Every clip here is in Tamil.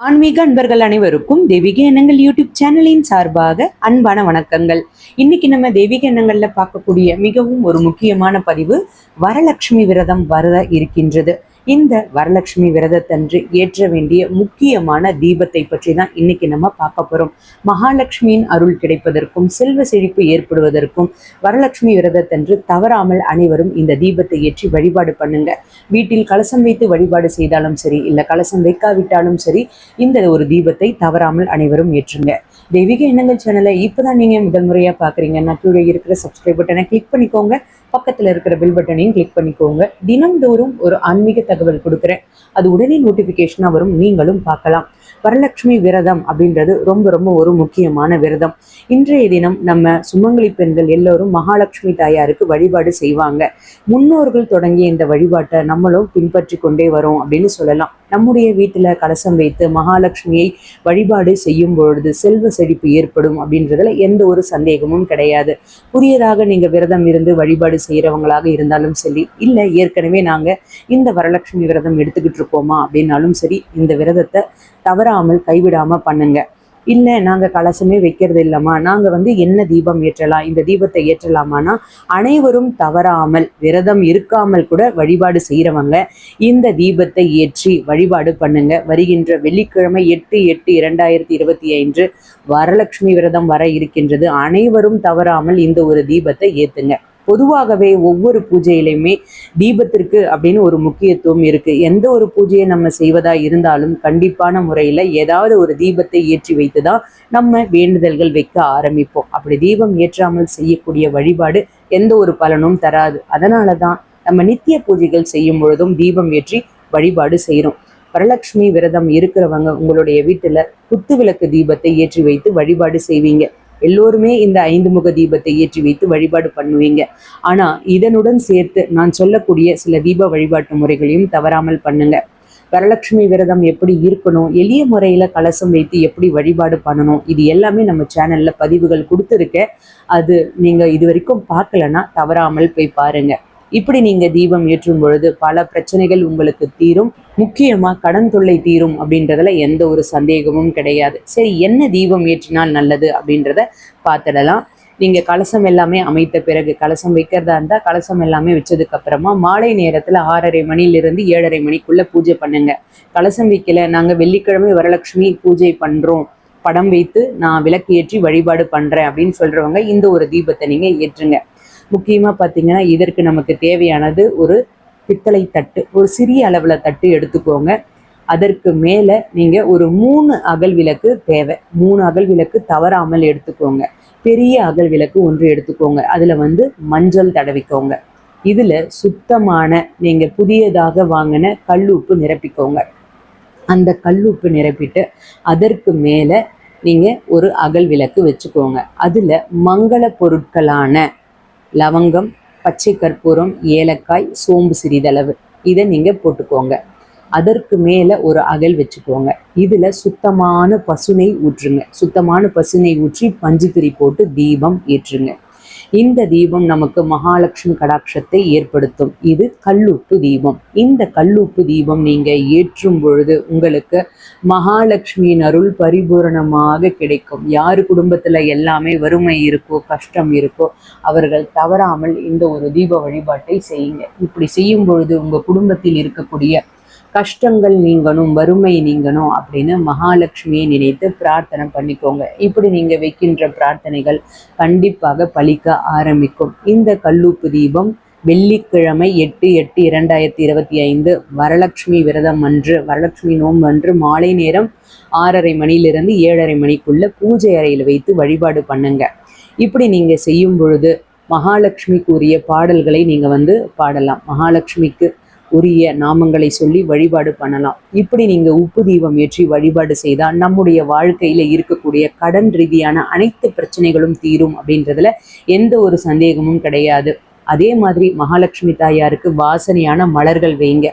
ஆன்மீக அன்பர்கள் அனைவருக்கும் தெய்வீக எண்ணங்கள் யூடியூப் சேனலின் சார்பாக அன்பான வணக்கங்கள். இன்னைக்கு நம்ம தெய்வீக எண்ணங்கள்ல பார்க்கக்கூடிய மிகவும் ஒரு முக்கியமான பதிவு வரலட்சுமி விரதம் வர இருக்கின்றது. இந்த வரலட்சுமி விரதத்தன்று ஏற்ற வேண்டிய முக்கியமான தீபத்தை பற்றி தான் இன்னைக்கு நம்ம பார்க்க போறோம். மகாலட்சுமியின் அருள் கிடைப்பதற்கும் செல்வ செழிப்பு ஏற்படுவதற்கும் வரலட்சுமி விரதத்தன்று தவறாமல் அனைவரும் இந்த தீபத்தை ஏற்றி வழிபாடு பண்ணுங்க. வீட்டில் கலசம் வைத்து வழிபாடு செய்தாலும் சரி இல்லை கலசம் வைக்காவிட்டாலும் சரி இந்த ஒரு தீபத்தை தவறாமல் அனைவரும் ஏற்றுங்க. தெய்வீக எண்ணங்கள் சேனலை இப்போதான் நீங்க முதல் முறையா பாக்குறீங்கன்னா கீழே இருக்கிற சப்ஸ்கிரைப் பட்டனை கிளிக் பண்ணிக்கோங்க. பக்கத்துல இருக்கிற பில் பட்டனையும் கிளிக் பண்ணிக்கோங்க. தினம்தோறும் ஒரு ஆன்மீக தகவல் கொடுக்குறேன். அது உடனே நோட்டிஃபிகேஷனாக வரும். நீங்களும் பார்க்கலாம். வரலட்சுமி விரதம் அப்படின்றது ரொம்ப ரொம்ப ஒரு முக்கியமான விரதம். இன்றைய தினம் நம்ம சுமங்கலி பெண்கள் எல்லோரும் மகாலட்சுமி தாயாருக்கு வழிபாடு செய்வாங்க. முன்னோர்கள் தொடங்கிய இந்த வழிபாட்டை நம்மளும் பின்பற்றி கொண்டே வரோம் அப்படின்னு சொல்லலாம். நம்முடைய வீட்டில் கலசம் வைத்து மகாலட்சுமியை வழிபாடு செய்யும் பொழுது செல்வ செழிப்பு ஏற்படும் அப்படின்றதுல எந்த ஒரு சந்தேகமும் கிடையாது. புதியதாக நீங்க விரதம் இருந்து வழிபாடு செய்யறவங்களாக இருந்தாலும் சரி இல்லை ஏற்கனவே நாங்க இந்த வரலட்சுமி விரதம் எடுத்துக்கிட்டு இருக்கோமா அப்படின்னாலும் சரி இந்த விரதத்தை தவறாமல் கைவிடாமல் பண்ணுங்க. இல்லை நாங்கள் கலசமே வைக்கிறது இல்லைம்மா. நாங்கள் வந்து என்ன தீபம் ஏற்றலாம்? இந்த தீபத்தை ஏற்றலாமான்னா அனைவரும் தவறாமல் விரதம் இருக்காமல் கூட வழிபாடு செய்கிறவங்க இந்த தீபத்தை ஏற்றி வழிபாடு பண்ணுங்க. வருகின்ற வெள்ளிக்கிழமை எட்டு எட்டு இரண்டாயிரத்தி இருபத்தி ஐந்து வரலட்சுமி விரதம் வர இருக்கின்றது. அனைவரும் தவறாமல் இந்த ஒரு தீபத்தை ஏற்றுங்க பொதுவாகவே ஒவ்வொரு பூஜையிலையுமே தீபத்திற்கு அப்படின்னு ஒரு முக்கியத்துவம் இருக்கு. எந்த ஒரு பூஜையை நம்ம செய்வதா இருந்தாலும் கண்டிப்பான முறையில ஏதாவது ஒரு தீபத்தை ஏற்றி வைத்து தான் நம்ம வேண்டுதல்கள் வைக்க ஆரம்பிப்போம். அப்படி தீபம் ஏற்றாமல் செய்யக்கூடிய வழிபாடு எந்த ஒரு பலனும் தராது. அதனால தான் நம்ம நித்திய பூஜைகள் செய்யும் பொழுதும் தீபம் ஏற்றி வழிபாடு செய்கிறோம் வரலட்சுமி விரதம் இருக்கிறவங்க உங்களுடைய வீட்டுல குத்து விளக்கு தீபத்தை ஏற்றி வைத்து வழிபாடு செய்வீங்க. எல்லோருமே இந்த ஐந்து முக தீபத்தை ஏற்றி வைத்து வழிபாடு பண்ணுவீங்க. ஆனா இதனுடன் சேர்த்து நான் சொல்லக்கூடிய சில தீப வழிபாட்டு முறைகளையும் தவறாமல் பண்ணுங்க. வரலட்சுமி விரதம் எப்படி இருக்கணும் எளிய முறையில் கலசம் வைத்து எப்படி வழிபாடு பண்ணணும் இது எல்லாமே நம்ம சேனலில் பதிவுகள் கொடுத்துருக்கேன். அது நீங்கள் இது வரைக்கும் பார்க்கலன்னா தவறாமல் போய் பாருங்கள் இப்படி நீங்க தீபம் ஏற்றும் பொழுது பல பிரச்சனைகள் உங்களுக்கு தீரும். முக்கியமா கடன் தொல்லை தீரும் அப்படின்றதுல எந்த ஒரு சந்தேகமும் கிடையாது. சரி என்ன தீபம் ஏற்றினால் நல்லது அப்படின்றத பார்த்துடலாம். நீங்க கலசம் எல்லாமே அமைத்த பிறகு கலசம் வைக்கிறதா இருந்தா கலசம் எல்லாமே வச்சதுக்கு அப்புறமா மாலை நேரத்துல ஆறரை மணிலிருந்து ஏழரை மணிக்குள்ள பூஜை பண்ணுங்க. கலசம் வைக்கல நாங்க வெள்ளிக்கிழமை வரலட்சுமி பூஜை பண்றோம். படம் வைத்து நான் விளக்கு ஏற்றி வழிபாடு பண்றேன் அப்படின்னு சொல்றவங்க இந்த ஒரு தீபத்தை நீங்க ஏற்றுங்க. முக்கியமாக பார்த்தீங்கன்னா இதற்கு நமக்கு தேவையானது ஒரு பித்தளை தட்டு. ஒரு சிறிய அளவில் தட்டு எடுத்துக்கோங்க. அதற்கு மேலே நீங்கள் ஒரு மூணு அகல் விளக்கு தேவை. மூணு அகல் விளக்கு தவறாமல் எடுத்துக்கோங்க. பெரிய அகல் விளக்கு ஒன்று எடுத்துக்கோங்க. அதில் வந்து மஞ்சள் தடவிக்கோங்க. இதில் சுத்தமான நீங்கள் புதியதாக வாங்கின கல்லுப்பு நிரப்பிக்கோங்க. அந்த கல்லுப்பு நிரப்பிட்டு அதற்கு மேலே நீங்கள் ஒரு அகல் விளக்கு வச்சுக்கோங்க. அதில் மங்கள பொருட்களான லவங்கம் பச்சை கற்பூரம் ஏலக்காய் சோம்பு சிறிதளவு. இதை நீங்கள் போட்டுக்கோங்க. அதற்கு மேலே ஒரு அகல் வச்சுக்கோங்க. இதில் சுத்தமான பசுனை ஊற்றுங்க. சுத்தமான பசுனை ஊற்றி பஞ்சுத்திரி போட்டு தீபம் ஏற்றுங்க. இந்த தீபம் நமக்கு மகாலட்சுமி கடாட்சத்தை ஏற்படுத்தும். இது கல்லுப்பு தீபம். இந்த கல்லுப்பு தீபம் நீங்க ஏற்றும் பொழுது உங்களுக்கு மகாலட்சுமியின் அருள் பரிபூரணமாக கிடைக்கும். யார் குடும்பத்துல எல்லாமே வறுமை இருக்கோ கஷ்டம் இருக்கோ அவர்கள் தவறாமல் இந்த ஒரு தீப வழிபாட்டை செய்யுங்க. இப்படி செய்யும் பொழுது உங்க குடும்பத்தில் இருக்கக்கூடிய கஷ்டங்கள் நீங்கணும் வறுமை நீங்கணும் அப்படின்னு மகாலட்சுமியை நினைத்து பிரார்த்தனை பண்ணிக்கோங்க. இப்படி நீங்கள் வைக்கின்ற பிரார்த்தனைகள் கண்டிப்பாக பலிக்க ஆரம்பிக்கும். இந்த கல்லூப்பு தீபம் வெள்ளிக்கிழமை எட்டு எட்டு இரண்டாயிரத்தி இருபத்தி ஐந்து வரலட்சுமி விரதம் அன்று வரலட்சுமி நோன்பு அன்று மாலை நேரம் ஆறரை மணியிலிருந்து ஏழரை மணிக்குள்ள பூஜை அறையில் வைத்து வழிபாடு பண்ணுங்க. இப்படி நீங்கள் செய்யும் பொழுது மகாலட்சுமிக்குரிய பாடல்களை நீங்கள் வந்து பாடலாம். மகாலட்சுமிக்கு உரிய நாமங்களை சொல்லி வழிபாடு பண்ணலாம். இப்படி நீங்க உப்பு தீபம் ஏற்றி வழிபாடு செய்தால் நம்முடைய வாழ்க்கையில இருக்கக்கூடிய கடன் ரீதியான அனைத்து பிரச்சனைகளும் தீரும் அப்படின்றதுல எந்த ஒரு சந்தேகமும் கிடையாது. அதே மாதிரி மகாலட்சுமி தாயாருக்கு வாசனையான மலர்கள் வைங்க.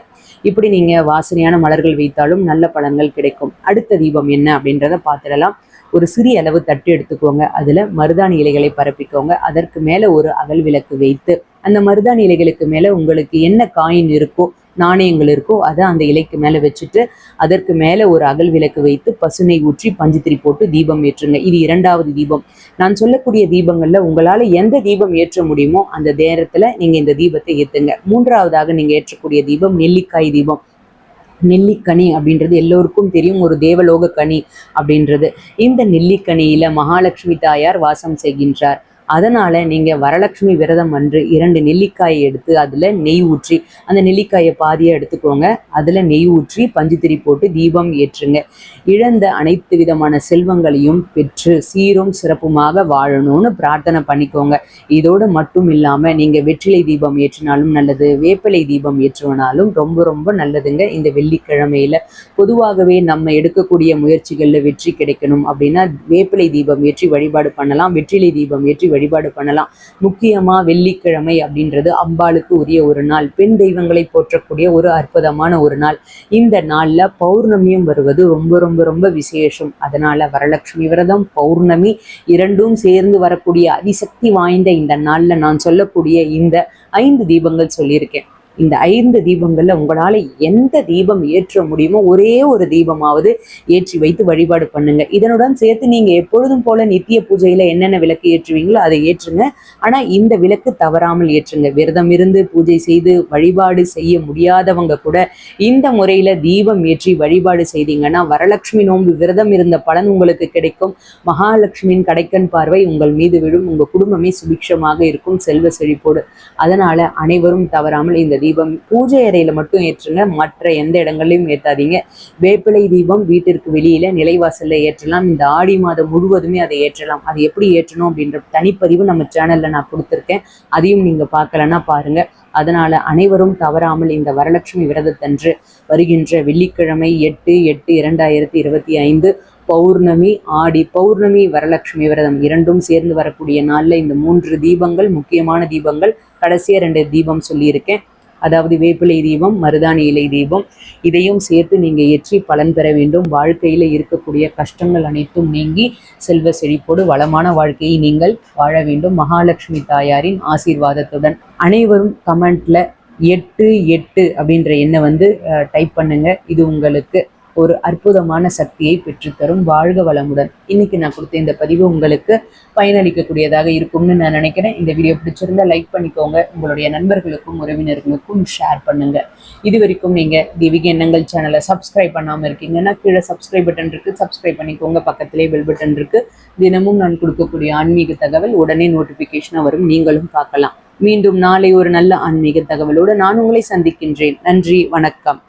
இப்படி நீங்க வாசனையான மலர்கள் வைத்தாலும் நல்ல பலன்கள் கிடைக்கும். அடுத்த தீபம் என்ன அப்படின்றத பார்த்துடலாம். ஒரு சிறிய அளவு தட்டு எடுத்துக்கோங்க. அதில் மருதாணி இலைகளை பரப்பிக்கோங்க. அதற்கு மேலே ஒரு அகல் விளக்கு வைத்து அந்த மருதாணி இலைகளுக்கு மேலே உங்களுக்கு என்ன காயின் இருக்கோ நாணயங்கள் இருக்கோ அதை அந்த இலைக்கு மேலே வச்சுட்டு அதற்கு மேலே ஒரு அகல் விளக்கு வைத்து பசுனை ஊற்றி பஞ்சுத்திரி போட்டு தீபம் ஏற்றுங்க. இது இரண்டாவது தீபம். நான் சொல்லக்கூடிய தீபங்களில் உங்களால் எந்த தீபம் ஏற்ற முடியுமோ அந்த நேரத்தில் நீங்கள் இந்த தீபத்தை ஏற்றுங்க மூன்றாவதாக நீங்கள் ஏற்றக்கூடிய தீபம் நெல்லிக்காய் தீபம். நெல்லிக்கனி அப்படின்றது எல்லோருக்கும் தெரியும். ஒரு தேவலோக கனி அப்படின்றது. இந்த நெல்லிக்கனியில மகாலட்சுமி தாயார் வாசம் செய்கின்றார். அதனால நீங்க வரலட்சுமி விரதம் அன்று இரண்டு நெல்லிக்காயை எடுத்து அதுல நெய் ஊற்றி அந்த நெல்லிக்காயை பாதியா எடுத்துக்கோங்க. அதுல நெய் ஊற்றி பஞ்சுத்திரி போட்டு தீபம் ஏற்றுங்க. இழந்த அனைத்து விதமான செல்வங்களையும் பெற்று சீரும் சிறப்புமாக வாழணும்னு பிரார்த்தனை பண்ணிக்கோங்க. இதோடு மட்டும் இல்லாம நீங்க வெற்றிலை தீபம் ஏற்றினாலும் நல்லது வேப்பிலை தீபம் ஏற்றுவனாலும் ரொம்ப ரொம்ப நல்லதுங்க. இந்த வெள்ளிக்கிழமையில பொதுவாகவே நம்ம எடுக்கக்கூடிய முயற்சிகளில் வெற்றி கிடைக்கணும் அப்படின்னா வேப்பிலை தீபம் ஏற்றி வழிபாடு பண்ணலாம் வெற்றிலை தீபம் ஏற்றி வழிபாடு பண்ணலாம். முக்கியமாக வெள்ளிக்கிழமை அப்படின்றது அம்பாளுக்கு உரிய ஒரு நாள். பெண் தெய்வங்களை போற்றக்கூடிய ஒரு அற்புதமான ஒரு நாள். இந்த நாளில் பௌர்ணமியும் வருவது ரொம்ப ரொம்ப ரொம்ப விசேஷம். அதனால் வரலட்சுமி விரதம் பௌர்ணமி இரண்டும் சேர்ந்து வரக்கூடிய அதிசக்தி வாய்ந்த இந்த நாளில் நான் சொல்லக்கூடிய இந்த ஐந்து தீபங்கள் சொல்லியிருக்கேன். இந்த ஐந்து தீபங்களில் உங்களால எந்த தீபம் ஏற்ற முடியுமோ ஒரே ஒரு தீபமாவது ஏற்றி வைத்து வழிபாடு பண்ணுங்க. இதனுடன் சேர்த்து நீங்கள் எப்பொழுதும் போல நித்திய பூஜையில் என்னென்ன விளக்கு ஏற்றுவீங்களோ அதை ஏற்றுங்க. ஆனால் இந்த விளக்கு தவறாமல் ஏற்றுங்க. விரதம் இருந்து பூஜை செய்து வழிபாடு செய்ய முடியாதவங்க கூட இந்த முறையில் தீபம் ஏற்றி வழிபாடு செய்தீங்கன்னா வரலட்சுமி நோன்பு விரதம் இருந்த பலன் உங்களுக்கு கிடைக்கும். மகாலட்சுமியின் கடைக்கண் பார்வை உங்கள் மீது விழும். உங்கள் குடும்பமே சுபிக்ஷமாக இருக்கும். செல்வ செழிப்போடு. அதனால் அனைவரும் தவறாமல் இந்த தீபம் பூஜை அறையில மட்டும் ஏற்றுங்க. மற்ற எந்த இடங்கள்லையும் ஏற்றாதீங்க வேப்பிலை தீபம் வீட்டிற்கு வெளியில நிலைவாசல்ல ஏற்றலாம். இந்த ஆடி மாதம் முழுவதுமே அதை ஏற்றலாம். அது எப்படி ஏற்றணும் அப்படின்ற தனிப்பதிவு நம்ம சேனல்ல நான் கொடுத்துருக்கேன். அதையும் நீங்க பார்க்கலன்னா பாருங்க. அதனால அனைவரும் தவறாமல் இந்த வரலட்சுமி விரதத்தன்று வருகின்ற வெள்ளிக்கிழமை எட்டு எட்டு இரண்டாயிரத்தி இருபத்தி ஐந்து பௌர்ணமி ஆடி பௌர்ணமி வரலட்சுமி விரதம் இரண்டும் சேர்ந்து வரக்கூடிய நாளில் இந்த மூன்று தீபங்கள் முக்கியமான தீபங்கள் கடைசியாக ரெண்டு தீபம் சொல்லியிருக்கேன். அதாவது வேப்பிலை தீபம் மருதாணி இலை தீபம் இதையும் சேர்த்து நீங்கள் ஏற்றி பலன் பெற வேண்டும். வாழ்க்கையில் இருக்கக்கூடிய கஷ்டங்கள் அனைத்தும் நீங்கி செல்வ செழிப்போடு வளமான வாழ்க்கையை நீங்கள் வாழ வேண்டும். மகாலட்சுமி தாயாரின் ஆசீர்வாதத்துடன். அனைவரும் கமெண்ட்ல எட்டு எட்டு அப்படின்ற எண்ணை வந்து டைப் பண்ணுங்க. இது உங்களுக்கு ஒரு அற்புதமான சக்தியை பெற்றுத்தரும் வாழ்க வளமுடன். இன்னைக்கு நான் கொடுத்த இந்த பதிவு உங்களுக்கு பயனளிக்கக்கூடியதாக இருக்கும்னு நான் நினைக்கிறேன். இந்த வீடியோ பிடிச்சிருந்தா லைக் பண்ணிக்கோங்க. உங்களுடைய நண்பர்களுக்கும் உறவினர்களுக்கும் ஷேர் பண்ணுங்க. இது வரைக்கும் நீங்க திவிக எண்ணங்கள் சேனலை சப்ஸ்கிரைப் பண்ணாமல் இருக்கீங்கன்னா கீழே சப்ஸ்கிரைப் பட்டன் இருக்கு. சப்ஸ்கிரைப் பண்ணிக்கோங்க. பக்கத்திலே பெல் பட்டன் இருக்கு. தினமும் நான் கொடுக்கக்கூடிய ஆன்மீக தகவல் உடனே நோட்டிபிகேஷனாக வரும். நீங்களும் பார்க்கலாம். மீண்டும் நாளை ஒரு நல்ல ஆன்மீக தகவலோடு நான் உங்களை சந்திக்கின்றேன். நன்றி வணக்கம்.